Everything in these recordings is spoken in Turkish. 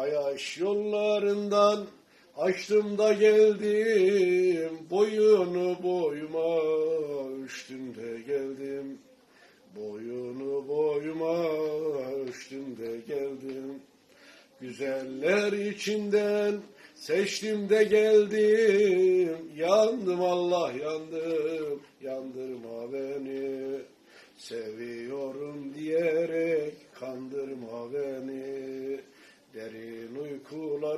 Ayaş yollarından açtım da geldim. Boyunu boyuma ölçtüm de geldim. Boyunu boyuma ölçtüm de geldim. Güzeller içinden seçtim de geldim. Yandım Allah yandım, yandırma beni. Seviyorum diyerek kandırma beni.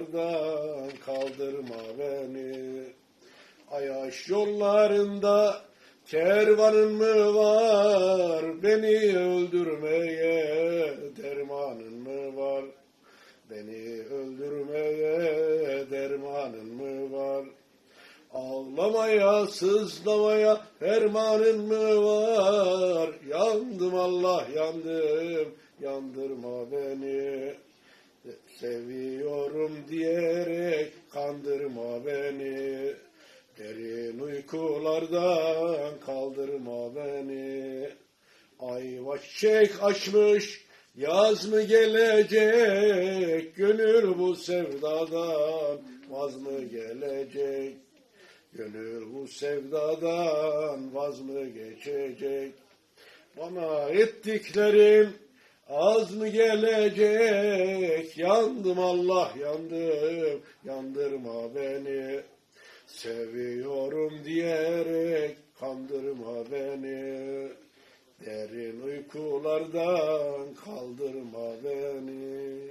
Uykulardan kaldırma beni. Ayaş yollarında kervanın mı var? Beni öldürmeye dermanın mı var? Beni öldürmeye dermanın mı var? Ağlamaya, sızlamaya fermanın mı var? Yandım Allah yandım, yandırma beni. Seviyorum diyerek kandırma beni. Derin uykulardan kaldırma beni. Ayva çiçek açmış, yaz mı gelecek? Gönül bu sevdadan vaz mı gelecek? Gönül bu sevdadan vaz mı geçecek? Bana ettiklerin az mı gelecek? Yandım Allah yandım, yandırma beni. Seviyorum diyerek kandırma beni. Derin uykulardan kaldırma beni.